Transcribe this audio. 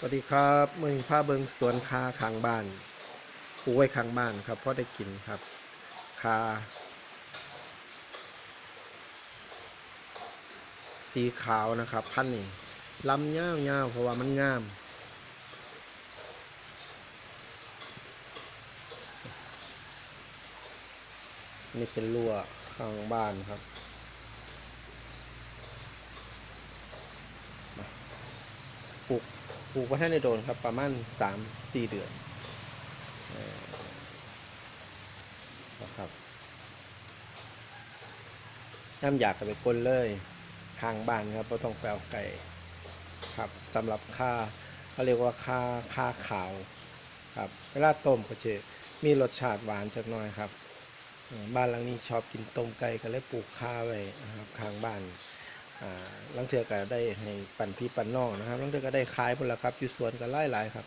สวัสดีครับมือผ้าเบิงสวนคาขางบ้านปลูกไว้ขางบ้านครับเพราะได้กินครับคาสีขาวนะครับ พันนี่ลำยาวๆเพราะว่ามันงาม นี่เป็นรั้วข้างบ้านครับปลูก ปลูกว่าท่านในโดนครับประมาณสามสี่เดือนนะครับน้ำอยากกับไปปนเลยทางบ้านครับไม่ต้องแปลไก่ครับสำหรับค่าเขาเรียกว่าค่าค่าขาวครับเวลาต้มก็จะมีรสชาติหวานจักหน่อยครับ บ้านหลังนี้ชอบกินต้มไก่ก็เลยปลูกข้าไว้ครับข้างบ้าน ลังเทือก็ได้ให้ปั่นพี่ปั่นน้องนะครับลังเทือก็ได้ขายหมดแล้วครับอยู่สวนก็ไล่หลายครับ